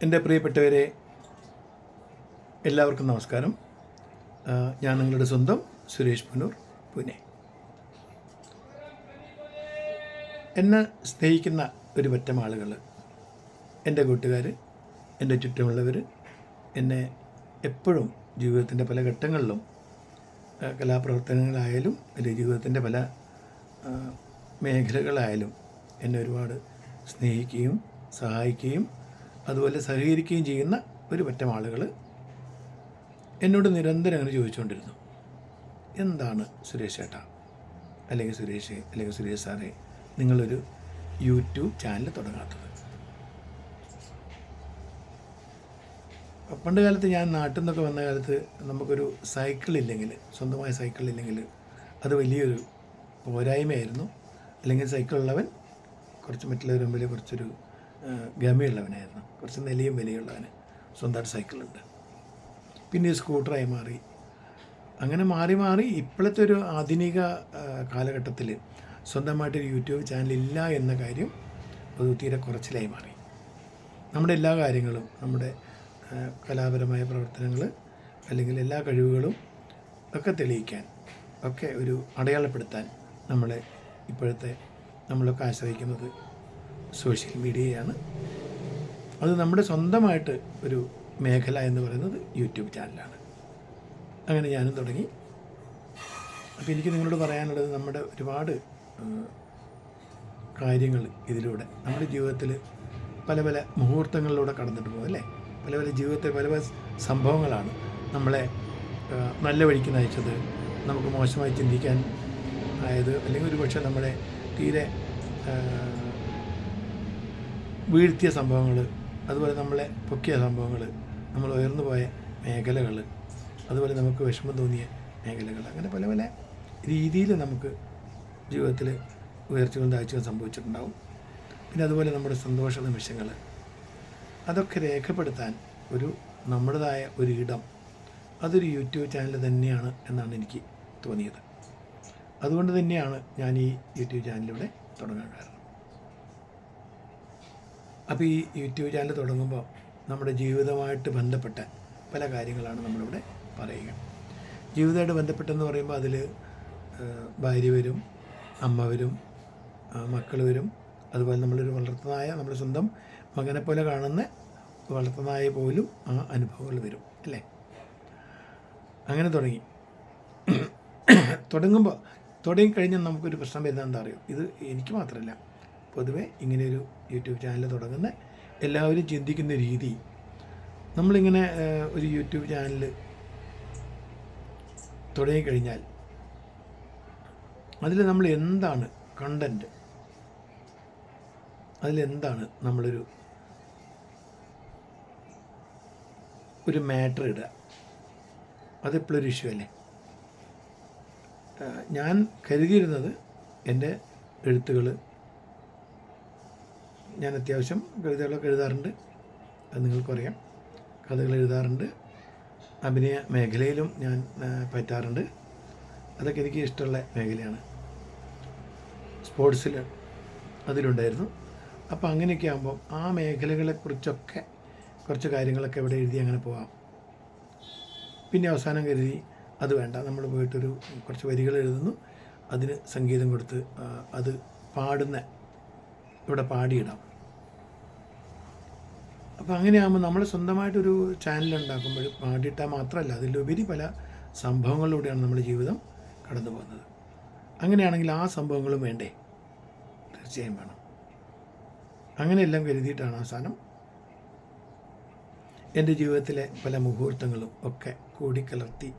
എന്റെ പ്രിയപ്പെട്ടവരെ എല്ലാവർക്കും നമസ്കാരം. ഞാൻ നിങ്ങളുടെ സ്വന്തം സുരേഷ് പുനൂർ പുനെ. എന്നെ സ്നേഹിക്കുന്ന ഒരു പറ്റം ആളുകൾ എന്റെ കൂട്ടുകാർ എന്റെ ചുറ്റുമുള്ളവർ എന്നെ എപ്പോഴും ജീവിതത്തിന്റെ പല ഘട്ടങ്ങളിലും കലാപ്രവർത്തനങ്ങളായാലും അല്ലെങ്കിൽ ജീവിതത്തിന്റെ പല മേഖലകളായാലും എന്നെ ഒരുപാട് സ്നേഹിക്കുകയും സഹായിക്കുകയും അതുപോലെ സഹകരിക്കുകയും ചെയ്യുന്ന ഒരു പറ്റം ആളുകൾ എന്നോട് നിരന്തരം അങ്ങനെ ചോദിച്ചുകൊണ്ടിരുന്നു. എന്താണ് സുരേഷ് ചേട്ടാ അല്ലെങ്കിൽ സുരേഷ് അല്ലെങ്കിൽ സുരേഷ് സാറേ നിങ്ങളൊരു യൂട്യൂബ് ചാനൽ തുടങ്ങാത്തത്. പണ്ട് കാലത്ത് ഞാൻ നാട്ടിൽ നിന്നൊക്കെ വന്ന കാലത്ത് നമുക്കൊരു സൈക്കിൾ ഇല്ലെങ്കിൽ സ്വന്തമായ സൈക്കിൾ ഇല്ലെങ്കിൽ അത് വലിയൊരു പോരായ്മയായിരുന്നു. അല്ലെങ്കിൽ സൈക്കിൾ ഉള്ളവൻ കുറച്ച് മറ്റുള്ളവർ കുറച്ചൊരു ഗമയുള്ളവനായിരുന്നു കുറച്ച് നിലയും വിലയുള്ളവന് സ്വന്തമായിട്ട് സൈക്കിളുണ്ട്. പിന്നെ സ്കൂട്ടറായി മാറി. അങ്ങനെ മാറി മാറി ഇപ്പോഴത്തെ ഒരു ആധുനിക കാലഘട്ടത്തിൽ സ്വന്തമായിട്ടൊരു യൂട്യൂബ് ചാനൽ ഇല്ല എന്ന കാര്യം അത് തീരെ കുറച്ചിലായി മാറി. നമ്മുടെ എല്ലാ കാര്യങ്ങളും നമ്മുടെ കലാപരമായ പ്രവർത്തനങ്ങൾ അല്ലെങ്കിൽ എല്ലാ കഴിവുകളും ഒക്കെ തെളിയിക്കാൻ ഒക്കെ ഒരു അടയാളപ്പെടുത്താൻ നമ്മളെ ഇപ്പോഴത്തെ നമ്മളൊക്കെ ആശ്രയിക്കുന്നത് സോഷ്യൽ മീഡിയയാണ്. അത് നമ്മുടെ സ്വന്തമായിട്ട് ഒരു മേഖല എന്ന് പറയുന്നത് യൂട്യൂബ് ചാനലാണ്. അങ്ങനെ ഞാനും തുടങ്ങി. അപ്പോൾ എനിക്ക് നിങ്ങളോട് പറയാനുള്ളത് നമ്മുടെ ഒരുപാട് കാര്യങ്ങൾ ഇതിലൂടെ. നമ്മുടെ ജീവിതത്തിൽ പല പല മുഹൂർത്തങ്ങളിലൂടെ കടന്നിട്ട് പോകും അല്ലേ? പല പല ജീവിതത്തിൽ പല പല സംഭവങ്ങളാണ് നമ്മളെ നല്ല വഴിക്ക് നയിച്ചത്. നമുക്ക് മോശമായി ചിന്തിക്കാൻ ആയത് അല്ലെങ്കിൽ ഒരുപക്ഷെ നമ്മളെ തീരെ വീഴ്ത്തിയ സംഭവങ്ങൾ അതുപോലെ നമ്മളെ പൊക്കിയ സംഭവങ്ങൾ നമ്മൾ ഉയർന്നു പോയ മേഖലകൾ അതുപോലെ നമുക്ക് വിഷമം തോന്നിയ മേഖലകൾ അങ്ങനെ പല പല രീതിയിൽ നമുക്ക് ജീവിതത്തിൽ ഉയർച്ചകളും താഴ്ചകളും സംഭവിച്ചിട്ടുണ്ടാവും. പിന്നെ അതുപോലെ നമ്മുടെ സന്തോഷ നിമിഷങ്ങൾ അതൊക്കെ രേഖപ്പെടുത്താൻ ഒരു നമ്മുടേതായ ഒരു ഇടം അതൊരു യൂട്യൂബ് ചാനൽ തന്നെയാണ് എന്നാണ് എനിക്ക് തോന്നിയത്. അതുകൊണ്ട് തന്നെയാണ് ഞാൻ ഈ യൂട്യൂബ് ചാനലിവിടെ തുടങ്ങാൻ കാരണം. അപ്പോൾ ഈ യൂട്യൂബ് ചാനൽ തുടങ്ങുമ്പോൾ നമ്മുടെ ജീവിതമായിട്ട് ബന്ധപ്പെട്ട പല കാര്യങ്ങളാണ് നമ്മളിവിടെ പറയുക. ജീവിതമായിട്ട് ബന്ധപ്പെട്ടെന്ന് പറയുമ്പോൾ അതിൽ ഭാര്യ വരും അമ്മ വരും മക്കൾ വരും. അതുപോലെ നമ്മളൊരു വളർത്തുനായ നമ്മുടെ സ്വന്തം മകനെ പോലെ കാണുന്ന വളർത്തുനായ പോലും ആ അനുഭവങ്ങൾ വരും അല്ലേ? അങ്ങനെ തുടങ്ങി. തുടങ്ങുമ്പോൾ തുടങ്ങിക്കഴിഞ്ഞാൽ നമുക്കൊരു പ്രശ്നം വരുന്നത് എന്താ അറിയോ? ഇത് എനിക്ക് മാത്രമല്ല. പൊതുവേ ഇങ്ങനെയൊരു യൂട്യൂബ് ചാനൽ തുടങ്ങുന്ന എല്ലാവരും ചിന്തിക്കുന്ന രീതി. നമ്മളിങ്ങനെ ഒരു യൂട്യൂബ് ചാനൽ തുടങ്ങിക്കഴിഞ്ഞാൽ അതിൽ നമ്മൾ എന്താണ് കണ്ടന്റ് അതിലെന്താണ് നമ്മളൊരു ഒരു മാറ്റർ ഇടുക? അതെപ്പോഴൊരു ഇഷ്യൂ അല്ലേ? ഞാൻ കരുതിയിരുന്നത് എന്റെ എഴുത്തുകൾ ഞാൻ അത്യാവശ്യം കവിതകളൊക്കെ എഴുതാറുണ്ട്. അത് നിങ്ങൾക്കറിയാം. കഥകൾ എഴുതാറുണ്ട്. അഭിനയ മേഖലയിലും ഞാൻ പറ്റാറുണ്ട്. അതൊക്കെ എനിക്ക് ഇഷ്ടമുള്ള മേഖലയാണ്. സ്പോർട്സിൽ അതിലുണ്ടായിരുന്നു. അപ്പോൾ അങ്ങനെയൊക്കെ ആകുമ്പോൾ ആ മേഖലകളെക്കുറിച്ചൊക്കെ കുറച്ച് കാര്യങ്ങളൊക്കെ ഇവിടെ എഴുതി അങ്ങനെ പോകാം പിന്നെ അവസാനം കരുതി അത് വേണ്ട. നമ്മൾ പോയിട്ടൊരു കുറച്ച് വരികൾ എഴുതുന്നു. അതിന് സംഗീതം കൊടുത്ത് അത് പാടുന്ന ഇവിടെ പാടിയിടാം. അപ്പോൾ അങ്ങനെയാകുമ്പോൾ നമ്മൾ സ്വന്തമായിട്ടൊരു ചാനൽ ഉണ്ടാക്കുമ്പോൾ പാടിയിട്ടാൽ മാത്രമല്ല അതിലുപരി പല സംഭവങ്ങളിലൂടെയാണ് നമ്മുടെ ജീവിതം കടന്നു പോകുന്നത്. അങ്ങനെയാണെങ്കിൽ ആ സംഭവങ്ങളും വേണ്ടേ? തീർച്ചയായും വേണം. അങ്ങനെയെല്ലാം കരുതിയിട്ടാണ് അവസാനം എന്റെ ജീവിതത്തിലെ പല മുഹൂർത്തങ്ങളും ഒക്കെ കൂടിക്കലർത്തി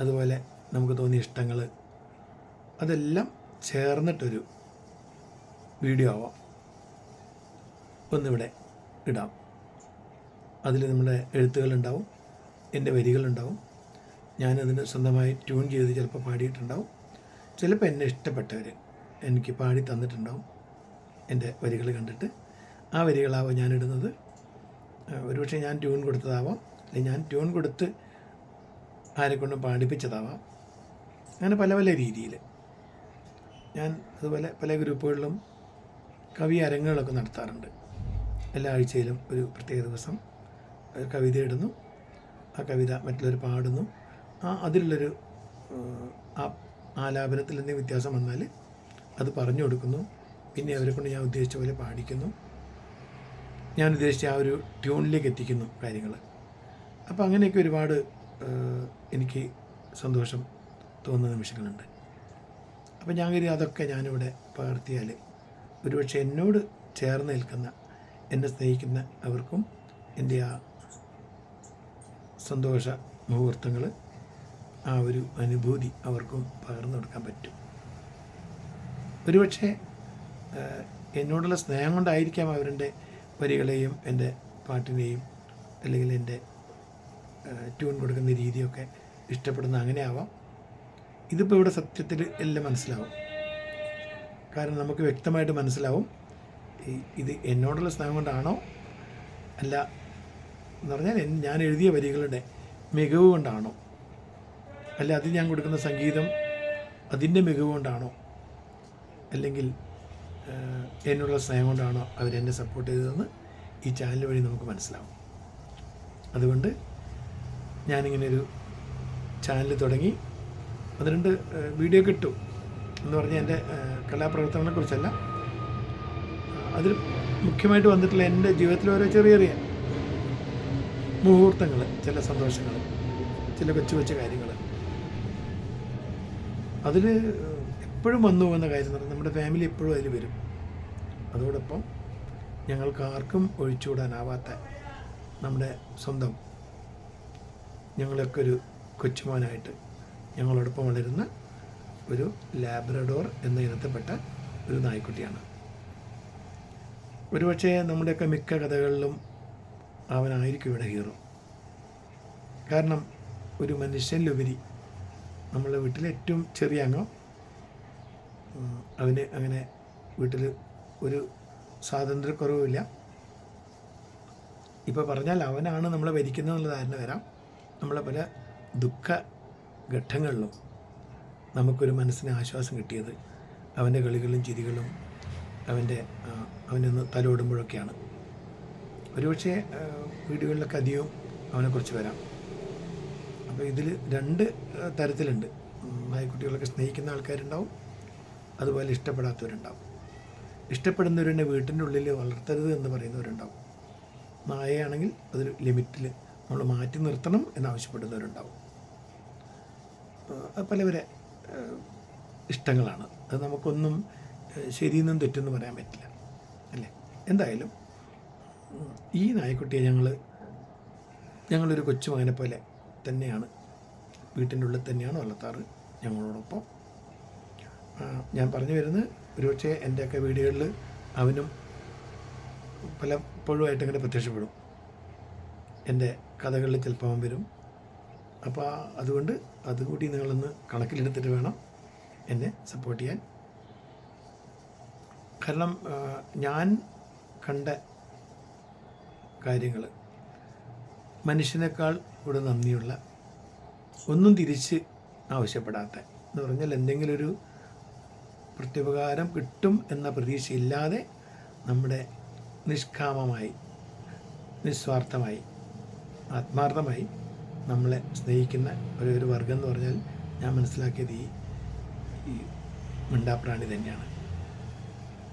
അതുപോലെ നമുക്ക് തോന്നിയ ഇഷ്ടങ്ങൾ അതെല്ലാം ചേർന്നിട്ടൊരു വീഡിയോ ആവാം. ഒന്നിവിടെ ഇടാം. അതിൽ നമ്മുടെ എഴുത്തുകളുണ്ടാവും എന്റെ വരികളുണ്ടാവും. ഞാനതിന് സ്വന്തമായി ട്യൂൺ ചെയ്ത് ചിലപ്പോൾ പാടിയിട്ടുണ്ടാവും. ചിലപ്പോൾ എന്നെ ഇഷ്ടപ്പെട്ടവർ എനിക്ക് പാടി തന്നിട്ടുണ്ടാവും. എന്റെ വരികൾ കണ്ടിട്ട് ആ വരികളാവാം ഞാനിടുന്നത് ഒരുപക്ഷെ ഞാൻ ട്യൂൺ കൊടുത്തതാവാം. അല്ലെങ്കിൽ ഞാൻ ട്യൂൺ കൊടുത്ത് ആരെക്കൊണ്ടും പാടിപ്പിച്ചതാവാം. അങ്ങനെ പല പല രീതിയിൽ. ഞാൻ അതുപോലെ പല ഗ്രൂപ്പുകളിലും കവി അരങ്ങുകളൊക്കെ നടത്താറുണ്ട്. എല്ലാ ആഴ്ചയിലും ഒരു പ്രത്യേക ദിവസം കവിത ഇടുന്നു. ആ കവിത മറ്റുള്ളവർ പാടുന്നു. ആ അതിലുള്ളൊരു ആ ആലാപനത്തിൽ എന്തെങ്കിലും വ്യത്യാസം വന്നാൽ അത് പറഞ്ഞു കൊടുക്കുന്നു. പിന്നെ അവരെ കൊണ്ട് ഞാൻ ഉദ്ദേശിച്ച പോലെ പാടിക്കുന്നു. ഞാൻ ഉദ്ദേശിച്ച ആ ഒരു ട്യൂണിലേക്ക് എത്തിക്കുന്നു കാര്യങ്ങൾ. അപ്പോൾ അങ്ങനെയൊക്കെ ഒരുപാട് എനിക്ക് സന്തോഷം തോന്നുന്ന നിമിഷങ്ങളുണ്ട്. അപ്പോൾ ഞാൻ കരുതി അതൊക്കെ ഞാനിവിടെ പകർത്തിയാൽ ഒരുപക്ഷെ എന്നോട് ചേർന്ന് നിൽക്കുന്ന എന്നെ സ്നേഹിക്കുന്ന അവർക്കും എന്റെ ആ സന്തോഷ മുഹൂർത്തങ്ങൾ ആ ഒരു അനുഭൂതി അവർക്കും പകർന്നു കൊടുക്കാൻ പറ്റും. ഒരുപക്ഷെ എന്നോടുള്ള സ്നേഹം കൊണ്ടായിരിക്കാം അവരുടെ വരികളെയും എന്റെ പാട്ടിനെയും അല്ലെങ്കിൽ എന്റെ ട്യൂൺ കൊടുക്കുന്ന രീതിയൊക്കെ ഇഷ്ടപ്പെടുന്ന അങ്ങനെ ആവാം ഇതിപ്പോൾ ഇവിടെ സത്യത്തിൽ എല്ലാം മനസ്സിലാവും. കാരണം നമുക്ക് വ്യക്തമായിട്ട് മനസ്സിലാവും. ഇത് എന്നോടുള്ള സ്നേഹം കൊണ്ടാണോ? അല്ല എന്ന് പറഞ്ഞാൽ ഞാൻ എഴുതിയ വരികളുടെ മികവ് കൊണ്ടാണോ? അല്ല അത് ഞാൻ കൊടുക്കുന്ന സംഗീതം അതിന്റെ മികവ് കൊണ്ടാണോ? അല്ലെങ്കിൽ എന്നുള്ള സ്നേഹം കൊണ്ടാണോ അവരെന്നെ സപ്പോർട്ട് ചെയ്തതെന്ന് ഈ ചാനൽ വഴി നമുക്ക് മനസ്സിലാവും. അതുകൊണ്ട് ഞാനിങ്ങനെ ഒരു ചാനൽ തുടങ്ങി. അത് രണ്ട് വീഡിയോ കിട്ടും എന്ന് പറഞ്ഞാൽ എന്റെ കലാപ്രവർത്തനങ്ങളെക്കുറിച്ചല്ല അതിൽ മുഖ്യമായിട്ട് വന്നിട്ടുള്ള എന്റെ ജീവിതത്തിലെ ഓരോ ചെറിയ ചെറിയ മുഹൂർത്തങ്ങൾ ചില സന്തോഷങ്ങൾ ചില കൊച്ചു കൊച്ചു കാര്യങ്ങൾ. അതിൽ എപ്പോഴും വന്നു പോകുന്ന കാര്യം എന്ന് പറഞ്ഞാൽ നമ്മുടെ ഫാമിലി എപ്പോഴും അതിൽ വരും. അതോടൊപ്പം ഞങ്ങൾക്ക് ആർക്കും ഒഴിച്ചുകൂടാനാവാത്ത നമ്മുടെ സ്വന്തം ഞങ്ങളൊക്കെ ഒരു കൊച്ചുമോനായിട്ട് ഞങ്ങളോടൊപ്പം വളരുന്ന ഒരു ലാബ്രഡോർ എന്ന ഇനത്തിൽപ്പെട്ട ഒരു നായ്ക്കുട്ടിയാണ്. ഒരുപക്ഷെ നമ്മുടെയൊക്കെ മിക്ക കഥകളിലും അവനായിരിക്കും ഇവിടെ ഹീറോ കാരണം ഒരു മനുഷ്യനിലുപരി നമ്മളെ വീട്ടിലെ ഏറ്റവും ചെറിയ അംഗം അവന് അങ്ങനെ വീട്ടിൽ ഒരു സ്വാതന്ത്ര്യക്കുറവുമില്ല. ഇപ്പോൾ പറഞ്ഞാൽ അവനാണ് നമ്മളെ ഭരിക്കുന്നതെന്നുള്ള ധാരണ വരാം. നമ്മളെ പല ദുഃഖ ഘട്ടങ്ങളിലും നമുക്കൊരു മനസ്സിന് ആശ്വാസം കിട്ടിയത് അവന്റെ കളികളും ചിരികളും അവന്റെ അവനൊന്ന് തലോടുമ്പോഴൊക്കെയാണ്. ഒരുപക്ഷെ വീടുകളിലൊക്കെ അധികവും അവനെക്കുറിച്ച് വരാം. അപ്പോൾ ഇതിൽ രണ്ട് തരത്തിലുണ്ട്. നായ്ക്കുട്ടികളൊക്കെ സ്നേഹിക്കുന്ന ആൾക്കാരുണ്ടാവും അതുപോലെ ഇഷ്ടപ്പെടാത്തവരുണ്ടാവും. ഇഷ്ടപ്പെടുന്നവരെന്നെ വീട്ടിന്റെ ഉള്ളിൽ വളർത്തരുത് എന്ന് പറയുന്നവരുണ്ടാവും. നായയാണെങ്കിൽ അതൊരു ലിമിറ്റിൽ നമ്മൾ മാറ്റി നിർത്തണം എന്നാവശ്യപ്പെടുന്നവരുണ്ടാവും. പലവരെ ഇഷ്ടങ്ങളാണ്. അത് നമുക്കൊന്നും ശരിയെന്നും തെറ്റെന്നും പറയാൻ പറ്റില്ല. അല്ലേ? എന്തായാലും ഈ നായക്കുട്ടിയെ ഞങ്ങൾ ഞങ്ങളൊരു കൊച്ചുമകനെ പോലെ തന്നെയാണ്. വീട്ടിന്റെ ഉള്ളിൽ തന്നെയാണ് വളർത്താറ് ഞങ്ങളോടൊപ്പം. ഞാൻ പറഞ്ഞു വരുന്നത് ഒരുപക്ഷെ എന്റെയൊക്കെ വീടുകളിൽ അവനും പലപ്പോഴുമായിട്ട് ഇങ്ങനെ പ്രത്യക്ഷപ്പെടും. എന്റെ കഥകളിൽ ചിലപ്പോൾ വരും. അപ്പോൾ അതുകൊണ്ട് അതുകൂടി നിങ്ങളൊന്ന് കണക്കിലെടുത്തിട്ട് വേണം എന്നെ സപ്പോർട്ട് ചെയ്യാൻ. കാരണം ഞാൻ കണ്ട കാര്യങ്ങൾ മനുഷ്യനേക്കാൾ ഇവിടെ നന്ദിയുള്ള ഒന്നും തിരിച്ച് ആവശ്യപ്പെടാത്ത എന്ന് പറഞ്ഞാൽ എന്തെങ്കിലും ഒരു പ്രത്യുപകാരം കിട്ടും എന്ന പ്രതീക്ഷയില്ലാതെ നമ്മുടെ നിഷ്കാമമായി നിസ്വാർത്ഥമായി ആത്മാർത്ഥമായി നമ്മളെ സ്നേഹിക്കുന്ന ഒരു ഒരു വർഗം എന്ന് പറഞ്ഞാൽ ഞാൻ മനസ്സിലാക്കിയത് ഈ മിണ്ടാപ്രാണി തന്നെയാണ്.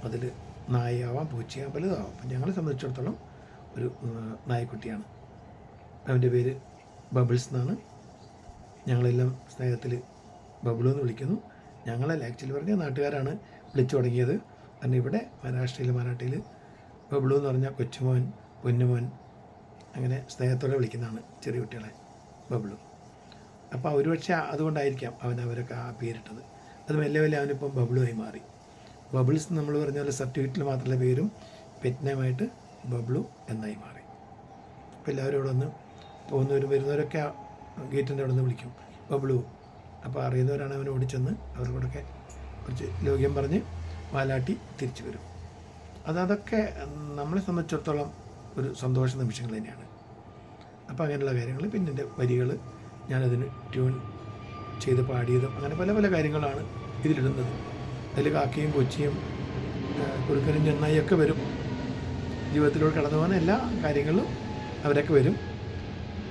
അതിൽ നായയാവാം പൂച്ചയാവാം പലതാവാം അപ്പം ഞങ്ങളെ സംബന്ധിച്ചിടത്തോളം ഒരു നായക്കുട്ടിയാണ്. അവന്റെ പേര് ബബിൾസ് എന്നാണ്. ഞങ്ങളെല്ലാം സ്നേഹത്തിൽ ബബിളു എന്ന് വിളിക്കുന്നു. ഞങ്ങളല്ല ആക്ച്വലി പറഞ്ഞ നാട്ടുകാരാണ് വിളിച്ചു തുടങ്ങിയത്. കാരണം ഇവിടെ മഹാരാഷ്ട്രയിൽ മറാഠിയിൽ ബബിളു എന്ന് പറഞ്ഞാൽ കൊച്ചുമോൻ പൊന്നുമോൻ അങ്ങനെ സ്നേഹത്തോടെ വിളിക്കുന്നതാണ് ചെറിയ കുട്ടികളെ ബബിളു അപ്പോൾ ഒരുപക്ഷെ അതുകൊണ്ടായിരിക്കാം അവൻ അവരൊക്കെ ആ പേരിട്ടത്. അത് മെല്ലെ മെല്ലെ അവനിപ്പം ബബിളുമായി മാറി. ബബിൾസ് നമ്മൾ പറഞ്ഞ പോലെ സർട്ടിഫിക്കറ്റിൽ മാത്രമല്ല പേരും പെറ്റ്നേമായിട്ട് ബബ്ലു എന്നായി മാറി. അപ്പോൾ എല്ലാവരും ഇവിടെ വന്ന് പോകുന്നവരും വരുന്നവരൊക്കെ ഗേറ്റിന്റെ അവിടെ നിന്ന് വിളിക്കും. ബബ്ലു അപ്പോൾ അറിയുന്നവരാണ് അവനെ ഓടിച്ചെന്ന് അവരോടൊക്കെ കുറച്ച് ലോക്യം പറഞ്ഞ് വാലാട്ടി തിരിച്ചു വരും. അത് അതൊക്കെ നമ്മളെ സംബന്ധിച്ചിടത്തോളം ഒരു സന്തോഷ നിമിഷങ്ങൾ തന്നെയാണ്. അപ്പോൾ അങ്ങനെയുള്ള കാര്യങ്ങൾ പിന്നെ എന്റെ വരികൾ ഞാനതിന് ട്യൂൺ ചെയ്ത് പാടിയതും അങ്ങനെ പല പല കാര്യങ്ങളാണ് ഇതിലിടുന്നത്. അതിൽ കാക്കയും കൊച്ചിയും കുറുക്കനും ചെന്നായിയൊക്കെ വരും. ജീവിതത്തിലൂടെ കടന്നു പോകുന്ന എല്ലാ കാര്യങ്ങളിലും അവരൊക്കെ വരും.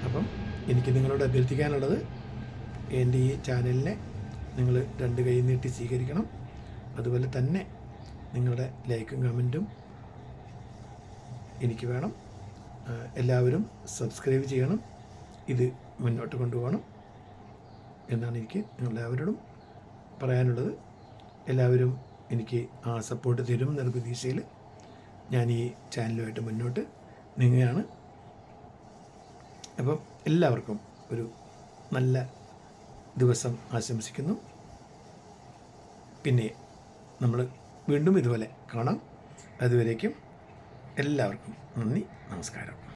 അപ്പം എനിക്ക് നിങ്ങളോട് അഭ്യർത്ഥിക്കാനുള്ളത് എന്റെ ഈ ചാനലിനെ നിങ്ങൾ രണ്ട് കൈ നീട്ടി സ്വീകരിക്കണം. അതുപോലെ തന്നെ നിങ്ങളുടെ ലൈക്കും കമന്റും എനിക്ക് വേണം. എല്ലാവരും സബ്സ്ക്രൈബ് ചെയ്യണം. ഇത് മുന്നോട്ട് കൊണ്ടുപോകണം എന്നാണ് എനിക്ക് നിങ്ങളെല്ലാവരോടും പറയാനുള്ളത്. എല്ലാവരും എനിക്ക് ആ സപ്പോർട്ട് തരും എന്നൊരു പ്രതീക്ഷയിൽ ഞാൻ ഈ ചാനലുമായിട്ട് മുന്നോട്ട് നീങ്ങുകയാണ്. അപ്പം എല്ലാവർക്കും ഒരു നല്ല ദിവസം ആശംസിക്കുന്നു. പിന്നെ നമ്മൾ വീണ്ടും ഇതുപോലെ കാണാം. അതുവരേക്കും എല്ലാവർക്കും നന്ദി നമസ്കാരം.